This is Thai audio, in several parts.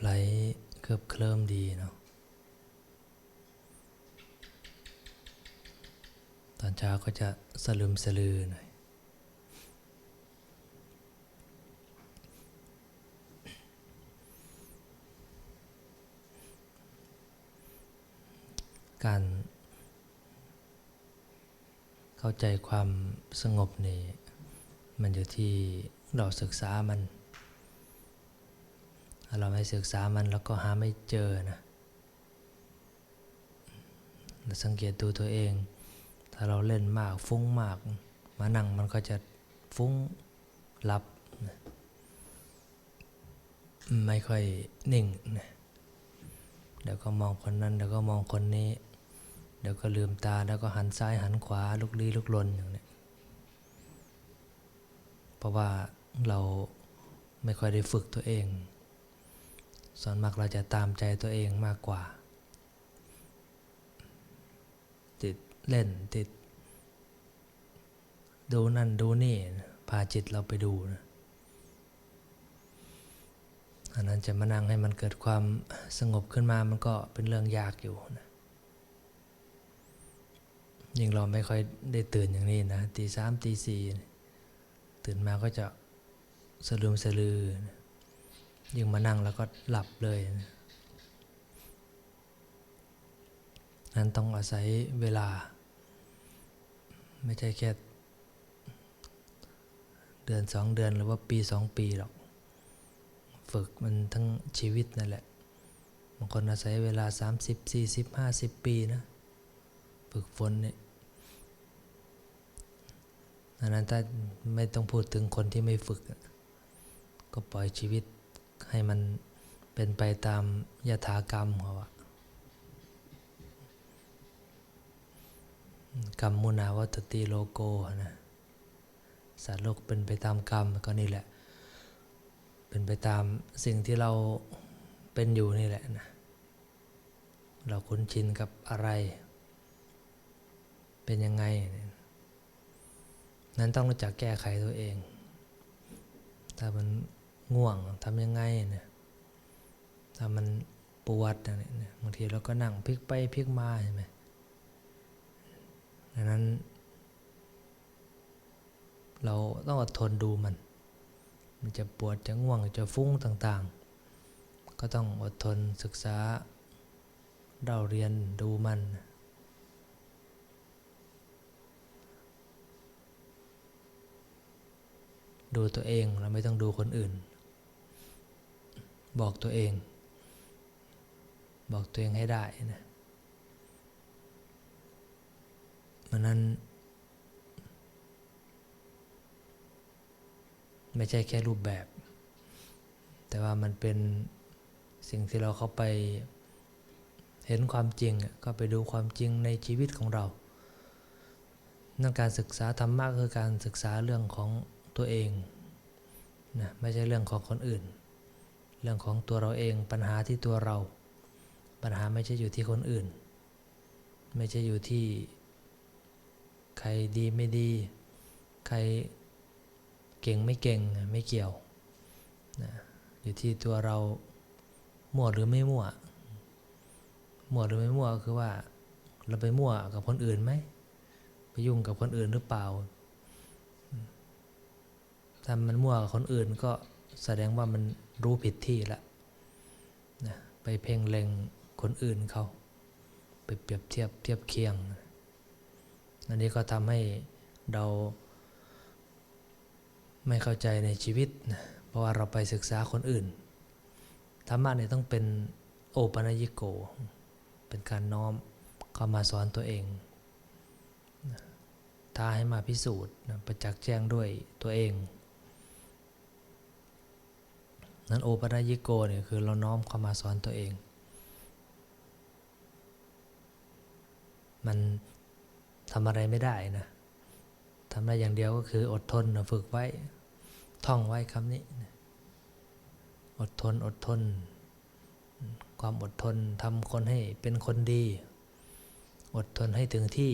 ไหลเกือบเคลิ้มดีเนาะตอนเช้าก็จะสลึมสลือหน่อยการเข้าใจความสงบนี่มันอยู่ที่เราศึกษามัน ถ้าเราไม่ศึกษามันแล้วก็หาไม่เจอนะเราสังเกตดูตัวเอง ถ้าเราเล่นมากฟุ้งมาก มานั่งมันก็จะฟุ้งหลับ ไม่ค่อยนิ่งนะเดี๋ยวก็มองคนนั้นเดี๋ยวก็มองคนนี้ เดี๋ยวก็ลืมตาแล้วก็หันซ้ายหันขวาลุกลี้ลุกลนอย่างนี้เพราะว่าเราไม่ค่อยได้ฝึกตัวเอง ส่วนมากเราจะตามใจตัวเองมากกว่า ติดเล่นติด ดูนั่นดูนี่พาจิตเราไปดูนะอันนั้นจะมานั่งให้มันเกิดความสงบขึ้นมามันก็เป็นเรื่องยากอยู่นะยิ่งเราไม่ค่อยได้ตื่นอย่างนี้นะตีสามตีสี่ตื่นมาก็จะสลืมสลือนะ ยิ่งมานั่งแล้วก็หลับเลยนั้นต้องอาศัยเวลา ไม่ใช่แค่เดือนสองเดือนหรือว่าปีสองปีหรอก ฝึกมันทั้งชีวิตนั่นแหละบางคนอาศัยเวลา 30 40 50 ปีนะ ฝึกฝนเนี่ยอันนั้นถ้าไม่ต้องพูดถึงคนที่ไม่ฝึก ก็ปล่อยชีวิต ให้มันเป็นไปตามยถากรรมเขาอะกรรมมุนาวัตติโลโกนะสัตว์โลกเป็นไปตามกรรมก็นี่แหละ เป็นไปตามสิ่งที่เราเป็นอยู่นี่แหละนะเราคุ้นชินกับอะไร เป็นยังไง นั้นต้องรู้จักแก้ไขตัวเอง ถ้ามัน ง่วงทำยังไงเนี่ยถ้ามันปวดอย่างเนี่ยบางทีเราก็นั่งพลิกไปพลิกมาใช่ไหมดังนั้น เราต้องอดทนดูมัน มันจะปวดจะง่วงจะฟุ้งต่างๆ ก็ต้องอดทนศึกษาเราเรียนดูมันดูตัวเองเราไม่ต้องดูคนอื่น บอกตัวเอง บอกตัวเองให้ได้นะมันนั้น ไม่ใช่แค่รูปแบบ แต่ว่ามันเป็นสิ่งที่เราเข้าไปเห็นความจริงก็ไปดูความจริงในชีวิตของเรานั่นการศึกษาธรรมะคือการศึกษาเรื่องของตัวเองนะไม่ใช่เรื่องของคนอื่น รื่องของตัวเราเองปัญหาที่ตัวเรา ปัญหาไม่ใช่อยู่ที่คนอื่น ไม่ใช่อยู่ที่ ใครดีไม่ดี ใครเก่งไม่เก่งไม่เกี่ยวนะอยู่ที่ตัวเรามั่วหรือไม่มั่วมั่วหรือไม่มั่วก็คือว่าเราไปมั่วกับคนอื่นไหมไปยุ่งกับคนอื่นหรือเปล่าถ้ามันมั่วกับคนอื่นก็แสดงว่ามัน รู้ผิดที่ละนะไปเพ่งเล็งคนอื่นเขาไปเปรียบเทียบเทียบเคียง อันนี้ก็ทำให้เราไม่เข้าใจในชีวิตนะเพราะว่าเราไปศึกษาคนอื่น ธรรมะเนี่ยต้องเป็นโอปัญญิโก เป็นการน้อมเข้ามาสอนตัวเองท้าให้มาพิสูจน์ประจักษ์แจ้งด้วยตัวเอง นั้นโอปัญญิโกเนี่ยคือเราน้อมเข้ามาสอนตัวเอง มันทำอะไรไม่ได้นะทำได้อย่างเดียวก็คืออดทนนะฝึกไว้ ท่องไว้คำนี้ อดทนอดทน ความอดทนทำคนให้เป็นคนดี อดทนให้ถึงที่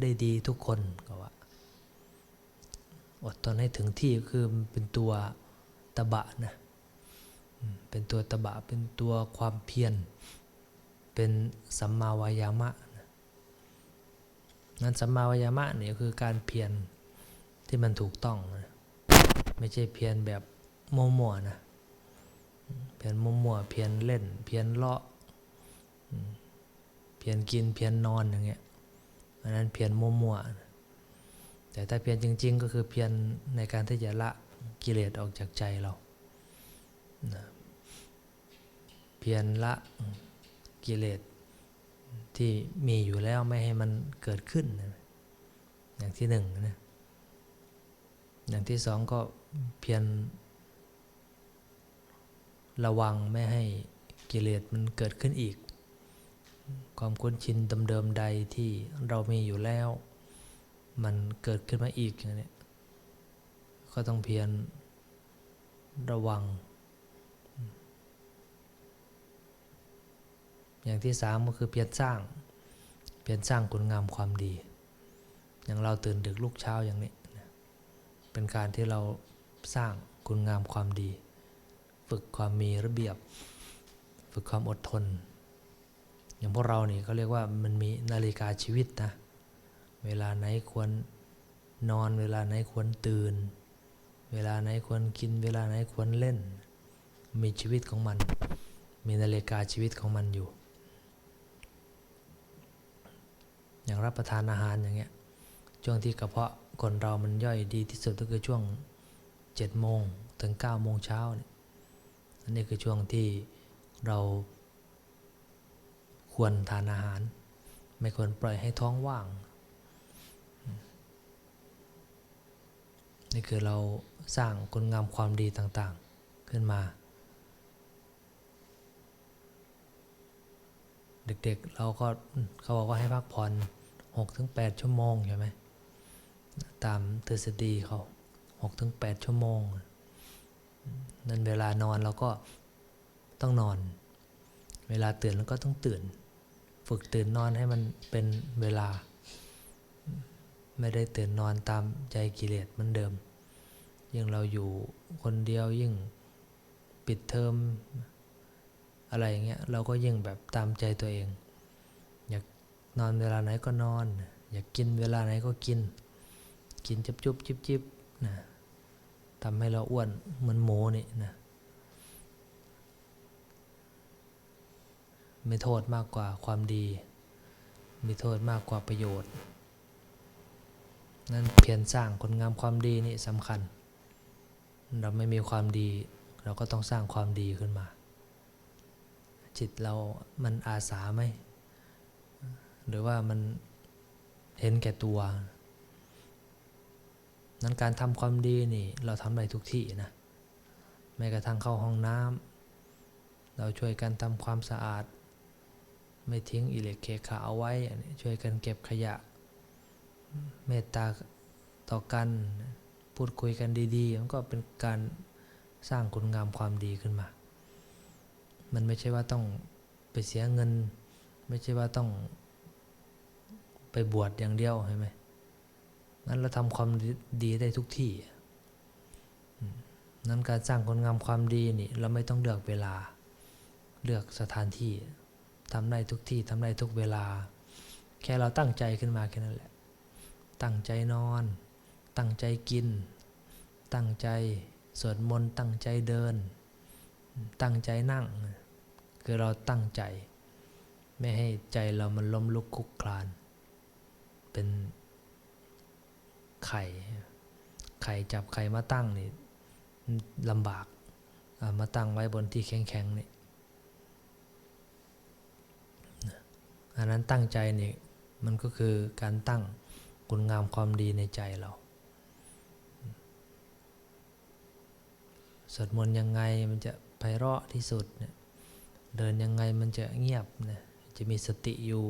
ได้ดีทุกคนก็ว่า อดทนให้ถึงที่คือเป็นตัวตะบะนะ เป็นตัวตบะเป็นตัวความเพียร เป็นสัมมาวายามะนั้นสัมมาวายามะเนี่ยคือการเพียรที่มันถูกต้องนะไม่ใช่เพียรแบบมั่วๆนะเพียรมั่วๆเพียรเล่น เพียรเลาะเพียรกินเพียรนอนอย่างเงี้ยอันนั้นเพียรมั่วๆแต่ถ้าเพียรจริง ๆ ก็คือเพียรในการที่จะละกิเลสออกจากใจเรานะ เพียรละกิเลสที่มีอยู่แล้วไม่ให้มันเกิดขึ้น อย่างที่หนึ่งนะอย่างที่สองก็เพียรระวังไม่ให้กิเลสมันเกิดขึ้นอีก ความคุ้นชินเดิมๆใดที่เรามีอยู่แล้ว มันเกิดขึ้นมาอีกอย่างนี้ก็ต้องเพียรระวัง อย่างที่สามก็คือเพียรสร้าง เพียรสร้างคุณงามความดี อย่างเราตื่นดึกลุกเช้าอย่างนี้ เป็นการที่เราสร้างคุณงามความดี ฝึกความมีระเบียบ ฝึกความอดทน อย่างพวกเรานี่เขาเรียกว่ามันมีนาฬิกาชีวิตนะ เวลาไหนควรนอน เวลาไหนควรตื่น เวลาไหนควรกิน เวลาไหนควรเล่น มีชีวิตของมัน มีนาฬิกาชีวิตของมันอยู่ อย่างรับประทานอาหารอย่างเงี้ยช่วงที่กระเพาะคนเรามันย่อยดีที่สุดก็คือช่วง7โมงถึง9โมงเช้าเนี่ยอันนี้คือช่วงที่เราควรทานอาหาร ไม่ควรปล่อยให้ท้องว่าง นี่คือเราสร้างคุณงามความดีต่างๆขึ้นมา เด็กๆเราก็เขาบอกว่าให้พักผ่อน6-8 ชั่วโมงใช่ไหมตามทฤษฎีเขา6-8 ชั่วโมง นั่นเวลานอนเราก็ต้องนอน เวลาตื่นเราก็ต้องตื่น ฝึกตื่นนอนให้มันเป็นเวลา ไม่ได้ตื่นนอนตามใจกิเลสมือนเดิม ยิ่งเราอยู่คนเดียวยิ่งปิดเทอม อะไรอย่างเงี้ยเราก็ยิ่งแบบตามใจตัวเอง อยากนอนเวลาไหนก็นอน อยากกินเวลาไหนก็กิน กินจุบจุบจิบจิบนะทำให้เราอ้วนเหมือนหมูนี่นะไม่โทษมากกว่าความดี มีโทษมากกว่าประโยชน์ นั่นเพียรสร้างคนงามความดีนี่สำคัญ เราไม่มีความดี เราก็ต้องสร้างความดีขึ้นมา จิตเรามันอาสาไหม หรือว่ามันเห็นแก่ตัว นั้นการทำความดีนี่ เราทำได้ทุกที่นะ แม้กระทั่งเข้าห้องน้ำเราช่วยกันทำความสะอาด ไม่ทิ้งอิเล็กเคขาเอาไว้ ช่วยกันเก็บขยะ เมตตาต่อกัน พูดคุยกันดี ๆ มันก็เป็นการสร้างคุณงามความดีขึ้นมา มันไม่ใช่ว่าต้องไปเสียเงิน ไม่ใช่ว่าต้องไปบวชอย่างเดียวใช่ไหมนั้นเราทำความดีได้ทุกที่นั้นการสร้างคุณงามความดีนี่เราไม่ต้องเลือกเวลา เลือกสถานที่ทำได้ทุกที่ทำได้ทุกเวลา แค่เราตั้งใจขึ้นมาแค่นั้นแหละ ตั้งใจนอน ตั้งใจกิน ตั้งใจสวดมนต์ตั้งใจเดิน ตั้งใจนั่ง คือเราตั้งใจ ไม่ให้ใจเรามันล้มลุกคลุกคลาน เป็นไข่ ไข่จับไข่มาตั้งนี่ลำบากมาตั้งไว้บนที่แข็งๆนี่อันนั้นตั้งใจนี่มันก็คือการตั้งคุณงามความดีในใจเราสวดมนต์ยังไงมันจะไพเราะที่สุดเนี่ย เดินยังไงมันจะเงียบนี่ยจะมีสติอยู่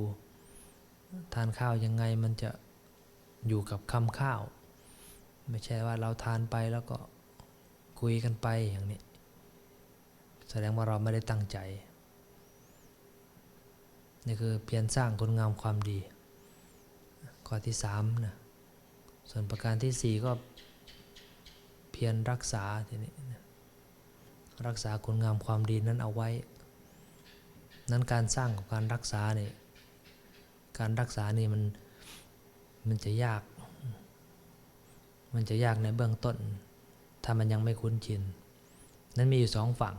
ทานข้าวยังไงมันจะอยู่กับคำข้าว ไม่ใช่ว่าเราทานไปแล้วก็คุยกันไปอย่างนี้ แสดงว่าเราไม่ได้ตั้งใจ นี่คือเพียรสร้างคุณงามความดี ข้อที่สามนะส่วนประการที่สี่ก็เพียรรักษาทีนี้รักษาคุณงามความดีนั้นเอาไว้ นั้นการสร้างกับการรักษาเนี่ย การรักษานี่มันมันจะยาก มันจะยากในเบื้องต้น ถ้ามันยังไม่คุ้นชิน นั้นมีอยู่สองฝั่ง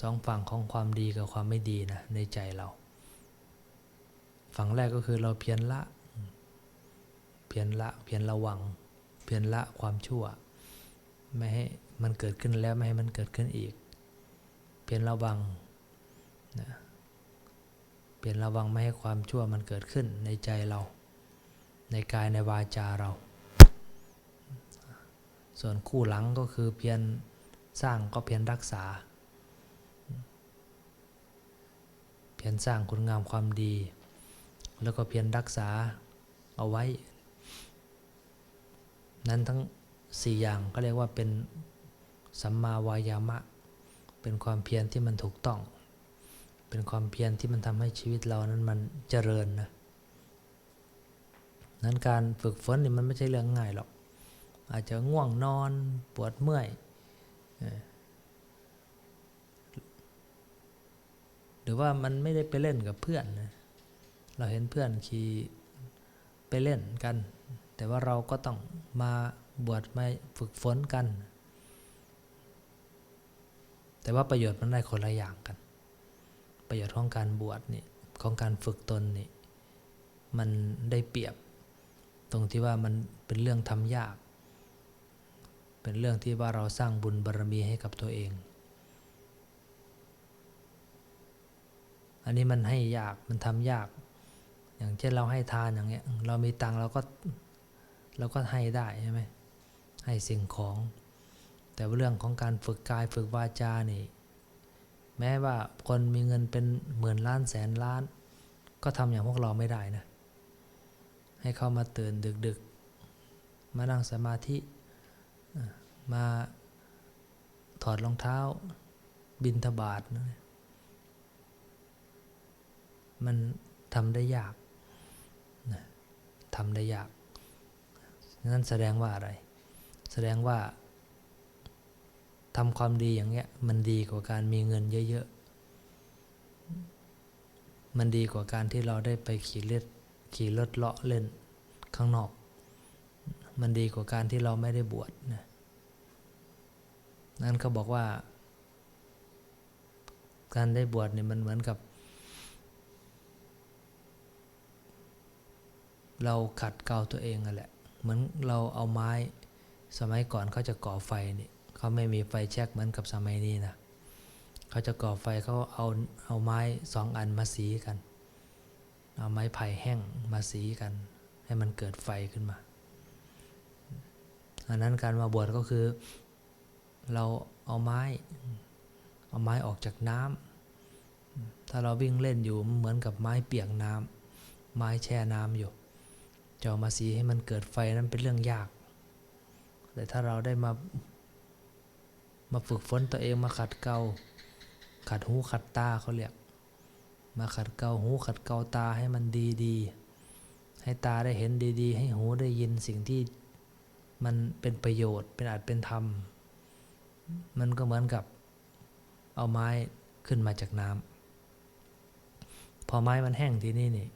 สองฝั่งของความดีกับความไม่ดีนะในใจเรา ฝั่งแรกก็คือเราเพียรละ เพียรละ เพียรระวัง เพียรละความชั่ว ไม่ให้มันเกิดขึ้นแล้วไม่ให้มันเกิดขึ้นอีก เพียรระวัง นะเพียรระวังไม่ให้ความชั่วมันเกิดขึ้นในใจเรา ในกายในวาจาเรา ส่วนคู่หลังก็คือเพียรสร้างก็เพียรรักษา เพียรสร้างคุณงามความดี แล้วก็เพียรรักษาเอาไว้ นั้นทั้งสี่อย่างก็เรียกว่าเป็นสัมมาวายามะ เป็นความเพียรที่มันถูกต้อง เป็นความเพียรที่มันทำให้ชีวิตเรานั้นมันเจริญนะนั้นการฝึกฝนนี่มันไม่ใช่เรื่องง่ายหรอก อาจจะง่วงนอนปวดเมื่อย หรือว่ามันไม่ได้ไปเล่นกับเพื่อนนะเราเห็นเพื่อนขี่ไปเล่นกัน แต่ว่าเราก็ต้องมาบวชมาฝึกฝนกัน แต่ว่าประโยชน์มันได้คนละอย่างกัน ประโยชน์ของการบวชนี่ของการฝึกตนนี่มันได้เปรียบ ตรงที่ว่ามันเป็นเรื่องทำยาก เป็นเรื่องที่ว่าเราสร้างบุญบารรมีให้กับตัวเอง อันนี้มันให้ยากมันทำยาก อย่างเช่นเราให้ทานอย่างเงี้ยเรามีตังเราก็เราก็ให้ได้ใช่ไหมให้สิ่งของ แต่เรื่องของการฝึกกายฝึกวาจานี่ แม้ว่าคนมีเงินเป็นหมื่นล้านแสนล้าน ก็ทำอย่างพวกเราไม่ได้นะ ให้เขามาตื่นดึกๆ มานั่งสมาธิ มาถอดรองเท้า บินทบาทนะมันทำได้ยากทำได้ยาก นั่นแสดงว่าอะไร แสดงว่า ทำความดีอย่างเงี้ย มันดีกว่าการมีเงินเยอะๆ มันดีกว่าการที่เราได้ไปขี่เล็ดขี่รถเลาะเล่นข้างนอก มันดีกว่าการที่เราไม่ได้บวชนะนั่นเขาบอกว่า การได้บวชเนี่ยมันเหมือนกับ เราขัดเกลาตัวเองนั่นแหละ เหมือนเราเอาไม้สมัยก่อนเขาจะก่อไฟนี่ เขาไม่มีไฟแช็กเหมือนกับสมัยนี้นะเขาจะก่อไฟเขาเอาเอาไม้สองอันมาสีกัน เอาไม้ไผ่แห้งมาสีกัน ให้มันเกิดไฟขึ้นมา อันนั้นการมาบวชก็คือ เราเอาไม้ เอาไม้ออกจากน้ำถ้าเราวิ่งเล่นอยู่เหมือนกับไม้เปียกน้ำไม้แช่น้ำอยู่จะามาสีให้มันเกิดไฟนั้นเป็นเรื่องยาก แต่ถ้าเราได้มา มาฝึกฝนตัวเองมาขัดเกลาขัดหูขัดตาเขาเรียก มาขัดเกลาหูขัดเกลาตาให้มันดีๆให้ตาได้เห็นดีๆ ให้หูได้ยินสิ่งที่มันเป็นประโยชน์เป็นอาจเป็นธรรม มันก็เหมือนกับเอาไม้ขึ้นมาจากน้ำพอไม้มันแห้งทีนี้นี่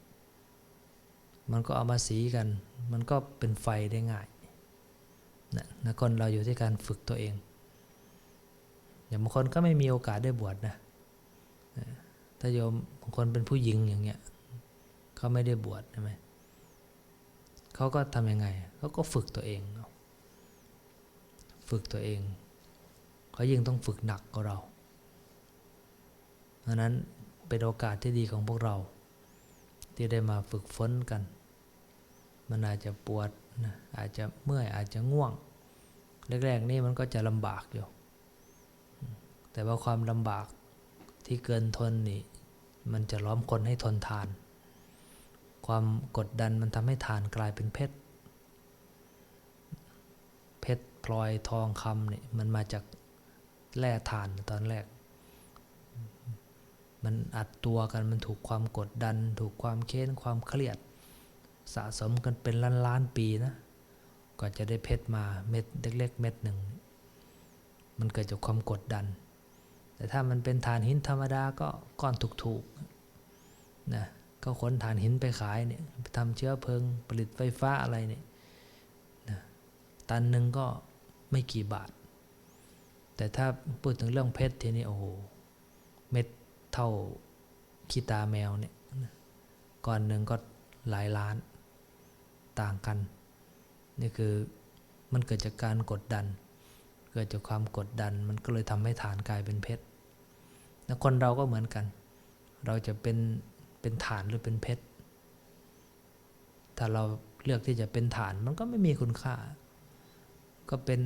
มันก็เอามาสีกัน มันก็เป็นไฟได้ง่ายนะนะคนเราอยู่ที่การฝึกตัวเอง อย่างบางคนก็ไม่มีโอกาสได้บวชนะถ้าโยมบางคนเป็นผู้หญิงอย่างเงี้ยเขาไม่ได้บวชใช่ไหมเขาก็ทำยังไงเขาก็ฝึกตัวเอง ฝึกตัวเองเขายิ่งต้องฝึกหนักกว่าเรา เพราะนั้นเป็นโอกาสที่ดีของพวกเรา ที่ได้มาฝึกฝนกัน มันอาจจะปวดนะอาจจะเมื่อยอาจจะง่วง แรกๆนี่มันก็จะลำบากอยู่ แต่ว่าความลำบากที่เกินทนนี่ มันจะล้อมคนให้ทนทาน ความกดดันมันทำให้ทานกลายเป็นเพชร เพชรพลอยทองคำนี่มันมาจากแร่ถ่านตอนแรก มันอัดตัวกันมันถูกความกดดัน ถูกความเค้นความเครียด สะสมกันเป็นล้านล้านปีนะก่อนจะได้เพชรมาเม็ดเล็กๆเม็ดหนึ่ง มันเกิดจากความกดดัน แต่ถ้ามันเป็นฐานหินธรรมดาก็ก้อนถูกๆนะก็ขนฐานหินไปขายเนี่ยทำเชื้อเพลิงผลิตไฟฟ้าอะไรเนี่ยนะตันหนึ่งก็ไม่กี่บาท แต่ถ้าพูดถึงเรื่องเพชรทีนี้โอ้โหเม็ดเท่าขี้ตาแมวเนี่ยนะก้อนหนึ่งก็หลายล้านต่างกัน นี่คือมันเกิดจากการกดดัน เกิดจากความกดดันมันก็เลยทำให้ฐานกลายเป็นเพชร แล้วคนเราก็เหมือนกัน เราจะเป็นเป็นฐานหรือเป็นเพชร ถ้าเราเลือกที่จะเป็นฐานมันก็ไม่มีคุณค่า ก็เป็น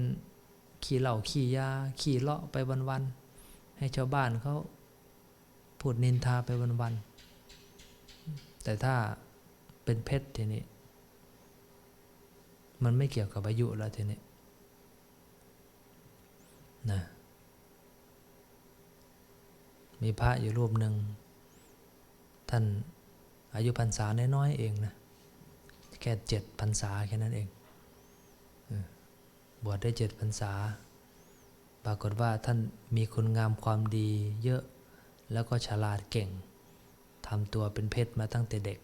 ขี่เหล่าขี่ยาขี่เลาะไปวันๆให้ชาวบ้านเขาพูดนินทาไปวันๆแต่ถ้าเป็นเพชรทีนี้มันไม่เกี่ยวกับอายุแล้วทีนี้นะ มีพระอยู่รูปหนึ่ง ท่านอายุพรรษาน้อยๆเองนะ แค่เจ็ดพรรษาแค่นั้นเอง บวชได้เจ็ดพรรษา ปรากฏว่าท่านมีคุณงามความดีเยอะ แล้วก็ฉลาดเก่ง ทำตัวเป็นเพชรมาตั้งแต่เด็ก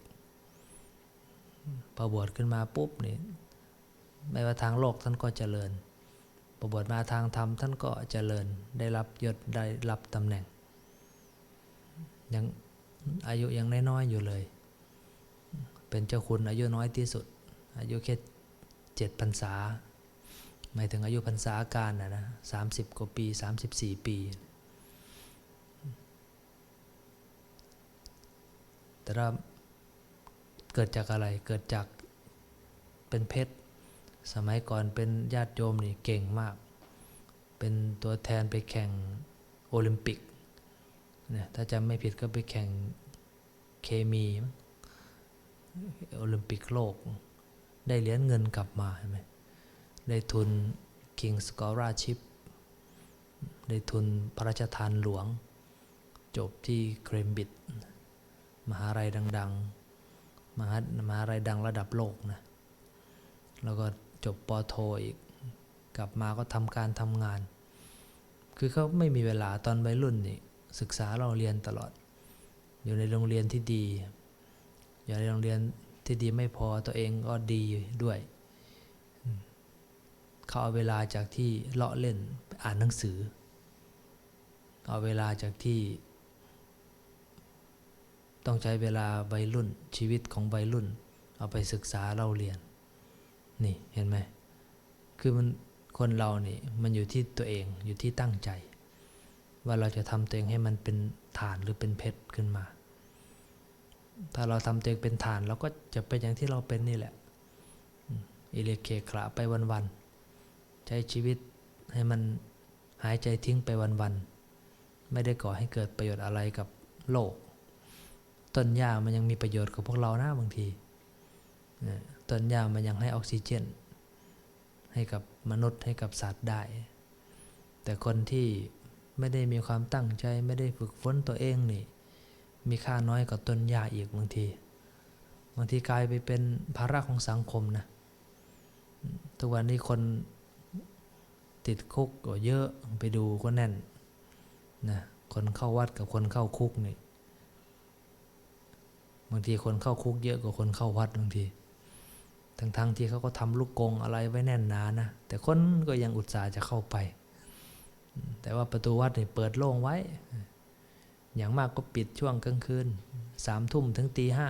พอบวชขึ้นมาปุ๊บนี่ ไม่ว่าทางโลกท่านก็เจริญพอบวชมาทางธรรมท่านก็เจริญ ได้รับยศได้รับตำแหน่ง ยังอายุยังน้อยๆอยู่เลย เป็นเจ้าคุณอายุน้อยที่สุด อายุแค่เจ็ดพรรษาหมายถึงอายุพรรษาการนะนะสามสิบกว่าปีสามสิบสี่ปี แต่ว่าเกิดจากอะไรเกิดจากเป็นเพชรสมัยก่อนเป็นญาติโยมนี่เก่งมาก เป็นตัวแทนไปแข่งโอลิมปิก นี่ยถ้าจำไม่ผิดก็ไปแข่งเคมีโอลิมปิกโลก ได้เหรียญเงินกลับมาใช่ไหมได้ทุน King Scholarship ได้ทุนพระราชทานหลวง จบที่เครมบิด มหาลัยดัง ๆ มหามหาลัยดังระดับโลกนะ แล้วก็จบปอโทอีก กลับมาก็ทำการทำงาน คือเขาไม่มีเวลาตอนวัยรุ่นนี่ ศึกษาเราเรียนตลอด อยู่ในโรงเรียนที่ดี อยู่ในโรงเรียนที่ดีไม่พอตัวเองก็ดีด้วย เขาเอาเวลาจากที่เลาะเล่นอ่านหนังสือ เอาเวลาจากที่ ต้องใช้เวลาวัยรุ่นชีวิตของวัยรุ่น เอาไปศึกษาเราเรียน นี่เห็นไหมคือมันคนเรานี่มันอยู่ที่ตัวเองอยู่ที่ตั้งใจ ว่าเราจะทำตัวเองให้มันเป็นฐานหรือเป็นเพชรขึ้นมา ถ้าเราทำตัวเองเป็นฐานเราก็จะเป็นอย่างที่เราเป็นนี่แหละอิเลเคขระไปวันๆใช้ชีวิตให้มันหายใจทิ้งไปวันๆไม่ได้ก่อให้เกิดประโยชน์อะไรกับโลก ต้นหญ้ามันยังมีประโยชน์กับพวกเรานะบางทีต้นหญ้ามันยังให้ออกซิเจน ให้กับมนุษย์ให้กับสัตว์ได้ แต่คนที่ ไม่ได้มีความตั้งใจไม่ได้ฝึกฝนตัวเองนี่ มีค่าน้อยกว่าต้นหญ้าอีกบางที บางทีกลายไปเป็นภาระของสังคมนะ ทุกวันนี้คนติดคุกก็เยอะไปดูก็แน่นนะคนเข้าวัดกับคนเข้าคุกนี่บางทีคนเข้าคุกเยอะกว่าคนเข้าวัดบางที ทั้งๆทที่เขาก็ทำลูกกงอะไรไว้แน่นหนานะ แต่คนก็ยังอุตส่าห์จะเข้าไป แต่ว่าประตูวัดเนี่ยเปิดโล่งไว้ อย่างมากก็ปิดช่วงกลางคืนสามทุ่มถึงตีห้า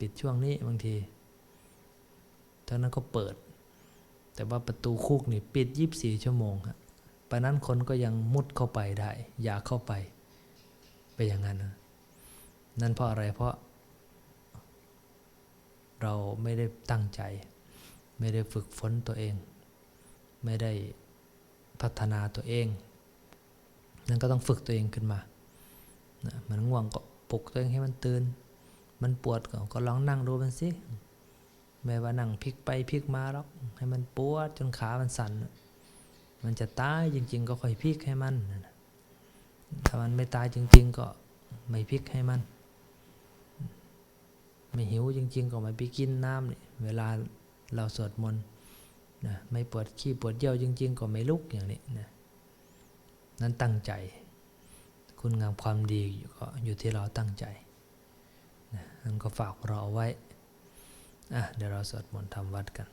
ปิดช่วงนี้บางทีเท่านั้นก็เปิด แต่ว่าประตูคุกนี่ปิดยีิบสี่ชั่วโมงครับปนั้นคนก็ยังมุดเข้าไปได้ อยากเข้าไปไปอย่างนั้นนะนั่นเพราะอะไรเพราะ เราไม่ได้ตั้งใจ ไม่ได้ฝึกฝนตัวเอง ไม่ได้ พัฒนาตัวเอง นั่นก็ต้องฝึกตัวเองขึ้นมานะมันง่วงก็ปลุกตัวเองให้มันตื่น มันปวดก็ก็ลองนั่งดูมันสิ ไม่ว่านั่งพลิกไปพลิกมาหรอก ให้มันปวดจนขามันสั่น มันจะตายจริง ๆ ก็ค่อยพลิกให้มัน ถ้ามันไม่ตายจริง ๆ ก็ไม่พลิกให้มัน ไม่หิวจริง ๆ ก็ไม่ไปกินน้ำเวลาเราสวดมนต์ นะไม่ปวดขี้ปวดเยี่ยวจริง ๆ ก็ไม่ลุกอย่างนี้นะนั้นตั้งใจ คุณงามความดีก็อยู่ที่เราตั้งใจนะนั้นก็ฝากเราเอาไว้อะเดี๋ยวเราสวดมนต์ทำวัดกัน